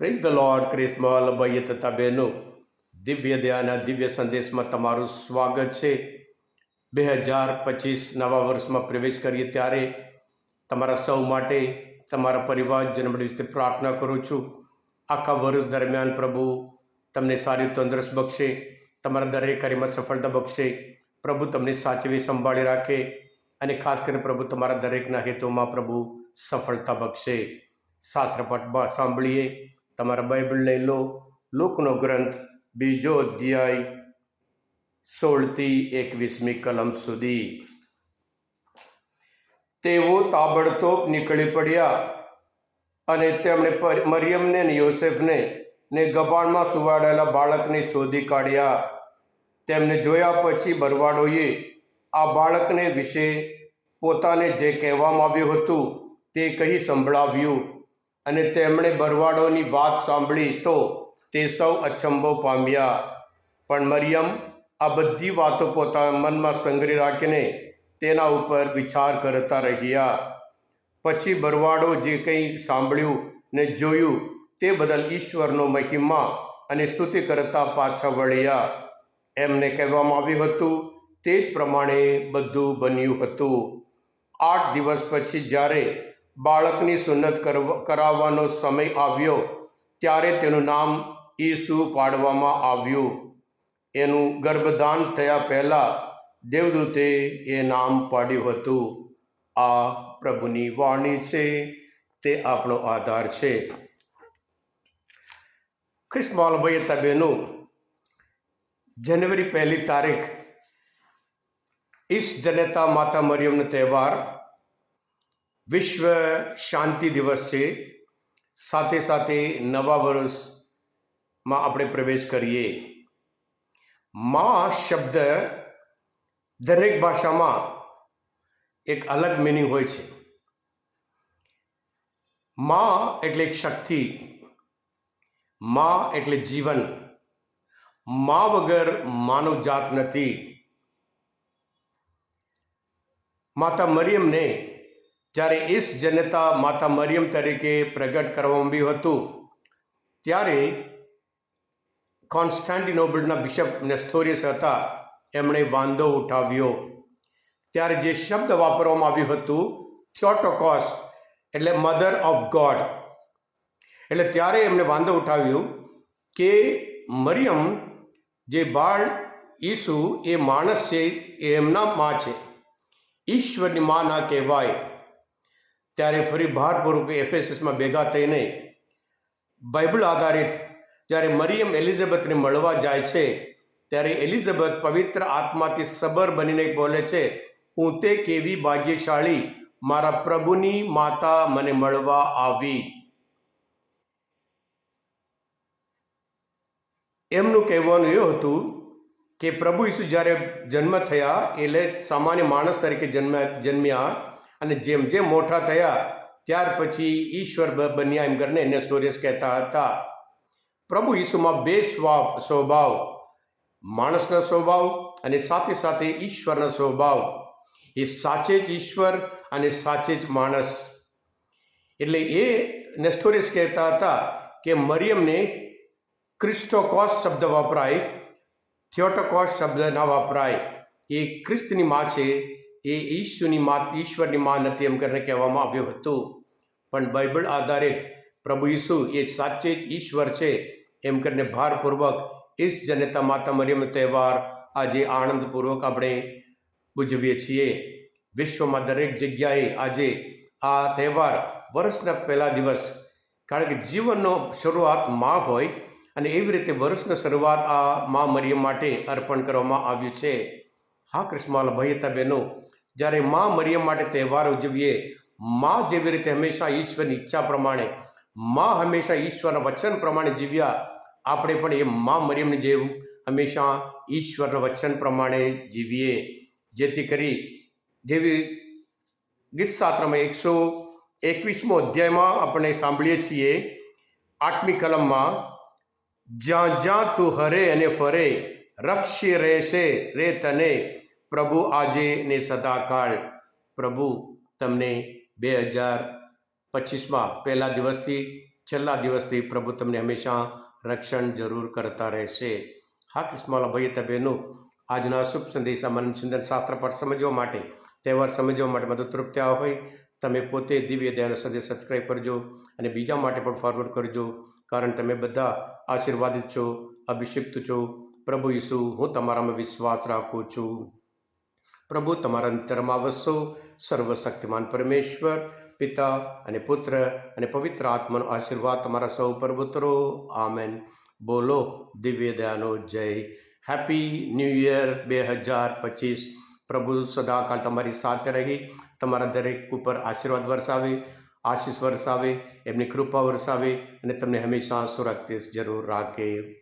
Praise the lord ક્રિસ્મલ ભાઈ તથા બહેનો દિવ્ય દયાના દિવ્ય સંદેશમાં તમારું સ્વાગત છે. બે હજાર પચીસ નવા વર્ષમાં પ્રવેશ કરીએ ત્યારે તમારા સૌ માટે, તમારા પરિવારજન વિશે પ્રાર્થના કરું છું. આખા વર્ષ દરમિયાન પ્રભુ તમને સારી તંદુરસ્ત બક્ષે, તમારા દરેક કાર્યમાં સફળતા બક્ષે, પ્રભુ તમને સાચવી સંભાળી રાખે અને ખાસ કરીને પ્રભુ તમારા દરેકના હેતુમાં પ્રભુ સફળતા બક્ષે. શાસ્ત્રપટમાં સાંભળીએ તમારા બાઇબલ લઈ લો. લોકનો ગ્રંથ બીજો અધ્યાય સોળથી એકવીસમી કલમ સુધી. તેઓ તાબડતોબ નીકળી પડ્યા અને તેમણે મરિયમને અને યોસેફને ને ગભાણમાં સુવાડેલા બાળકને શોધી કાઢ્યા. તેમને જોયા પછી બરવાડોએ આ બાળકને વિશે પોતાને જે કહેવામાં આવ્યું હતું તે કહી સંભળાવ્યું. અને તેમણે બરવાડોની વાત સાંભળી તો તે સૌ અચંબો પામ્યા. પણ મરિયમ આ બધી વાતો પોતાના મનમાં સંગ્રહી રાખીને તેના ઉપર વિચાર કરતા રહ્યા. પછી બરવાડો જે કંઈ સાંભળ્યું ને જોયું તે બદલ ઈશ્વરનો મહિમા અને સ્તુતિ કરતા પાછા વળ્યા. એમને કહેવામાં આવ્યું હતું તે જ પ્રમાણે બધું બન્યું હતું. આઠ દિવસ પછી જ્યારે બાળકની સુન્નત કરવ- કરાવવાનો સમય આવ્યો ત્યારે તેનું નામ ઈસુ પાડવામાં આવ્યું. એનું ગર્ભધાન થયા પહેલાં દેવદૂતે એ નામ પાડ્યું હતું. આ પ્રભુની વાણી છે, તે આપણો આધાર છે. ખ્રિસ્માલ તબેનું તબેનો જનવરી પહેલી તારીખ ઈસ જનેતા માતા મરિયમનો તહેવાર વિશ્વ શાંતિ દિવસ છે. સાથે સાથે નવા વર્ષમાં આપણે પ્રવેશ કરીએ. મા શબ્દ દરેક ભાષામાં એક અલગ મિનિંગ હોય છે. મા એટલે એક શક્તિ. મા એટલે જીવન. મા વગર માનવ જાત નથી. માતા મરિયમને જ્યારે ઈસ જનતા માતા મરિયમ તરીકે પ્રગટ કરવામાં આવ્યું હતું, ત્યારે કોન્સ્ટાન્ટિનોબલના બિશપ નેસ્થોરિયસ હતા. એમણે વાંધો ઉઠાવ્યો. ત્યારે જે શબ્દ વાપરવામાં આવ્યું હતું થિયોટોકોસ એટલે મધર ઓફ ગોડ એટલે ત્યારે એમણે વાંધો ઉઠાવ્યું કે મરિયમ જે બાળ ઈસુ એ માણસ છે એ એમના માં છે. ઈશ્વરની માં ના કહેવાય. ત્યારે ફરી ભારપૂર્વક એફએસએસમાં ભેગા થઈને બાઇબલ આધારિત જ્યારે મરિયમ એલિઝાબેથને મળવા જાય છે, ત્યારે એલિઝાબેથ પવિત્ર આત્માથી સબર બનીને બોલે છે, હું તે કેવી ભાગ્યશાળી મારા પ્રભુની માતા મને મળવા આવી. એમનું કહેવાનું એ હતું કે પ્રભુ ઈસુ જ્યારે જન્મ થયા, એટલે સામાન્ય માણસ તરીકે જન્મ જન્મ્યા અને જેમ જેમ મોટા થયા, ત્યાર પછી ઈશ્વર બન્યા એમ કરીને એને સ્ટોરીસ કહેતા હતા. પ્રભુ ઈસુમાં બે સ્વભાવ સ્વભાવ, માણસનો સ્વભાવ અને સાથે સાથે ઈશ્વરનો સ્વભાવ. એ સાચે જ ઈશ્વર અને સાચે જ માણસ. એટલે એ નેસ્ટોરિસ કહેતા હતા કે મરિયમને ક્રિસ્ટોકોસ શબ્દ વપરાય થિયોટોકોસ શબ્દ ના વપરાય. એ ખ્રિસ્તની માં છે એ ઈશ્વરની માત ઈશ્વરની માં નથી એમ કરીને કહેવામાં આવ્યું હતું. પણ બાઇબલ આધારિત પ્રભુ ઈસુ એ સાચે જ ઈશ્વર છે એમ કરીને ભારપૂર્વક ઈશ જનતા માતા મરિયમ તહેવાર આજે આનંદપૂર્વક આપણે ઉજવીએ છીએ. વિશ્વમાં દરેક જગ્યાએ આજે આ તહેવાર વર્ષના પહેલા દિવસ, કારણ કે જીવનનો શરૂઆતમાં હોય અને એવી રીતે વર્ષની શરૂઆત આ મા મરિયમ માટે અર્પણ કરવામાં આવ્યું છે. હા ક્રિસ્માલ ભાઈ હતા બહેનો, જ્યારે મા મરિયમ માટે તહેવાર ઉજવીએ, મા જેવી રીતે હંમેશા ઈશ્વરની ઈચ્છા પ્રમાણે, મા હંમેશા ઈશ્વરના વચન પ્રમાણે જીવ્યા, આપણે પણ એ મા મરિયમની જેવું હંમેશા ઈશ્વરના વચન પ્રમાણે જીવીએ. જેથી કરી જેવી ગીતશાસ્ત્રમાં એકસો એકવીસમો અધ્યાયમાં આપણે સાંભળીએ છીએ, આઠમી કલમમાં, જ્યાં જ્યાં તું હરે અને ફરે, રક્ષી રહેશે રે તને પ્રભુ આજે ને સદાકાળ. પ્રભુ, તમને બે હજાર પચીસમાં પહેલા દિવસથી, છેલ્લા દિવસથી પ્રભુ તમને હંમેશા રક્ષણ જરૂર કરતા રહેશે. હા, કિસ્માલા ભાઈ તબેનું આજના શુભ સંદેશામાં ચિંતન શાસ્ત્ર પર સમજવા માટે, તહેવાર સમજવા માટે મદદ તૃપ્ત્યા હોય, તમે પોતે દિવ્ય દયાનો સંદેશ સબસ્ક્રાઈબ કરજો અને બીજા માટે પણ ફોરવર્ડ કરજો, કારણ તમે બધા આશીર્વાદિત છો, અભિષિક્ત છો. પ્રભુ ઈસુ, હું તમારામાં વિશ્વાસ રાખું છું. પ્રભુ, તમારા અંતરમાં વસો. સર્વશક્તિમાન પરમેશ્વર, પિતા અને પુત્ર અને પવિત્ર આત્માનો આશીર્વાદ તમારા સૌ પર ઉતરો. આમેન. બોલો, દિવ્ય દયાનો જય. હેપી ન્યૂ યર બે હજાર પચીસ. પ્રભુ સદાકાળ તમારી સાથે રહી. તમારા દરેક ઉપર આશીર્વાદ વરસાવે, આશીષ વરસાવે, એમની કૃપા વરસાવે અને તમને હંમેશા સુરક્ષિત જરૂર રાખે.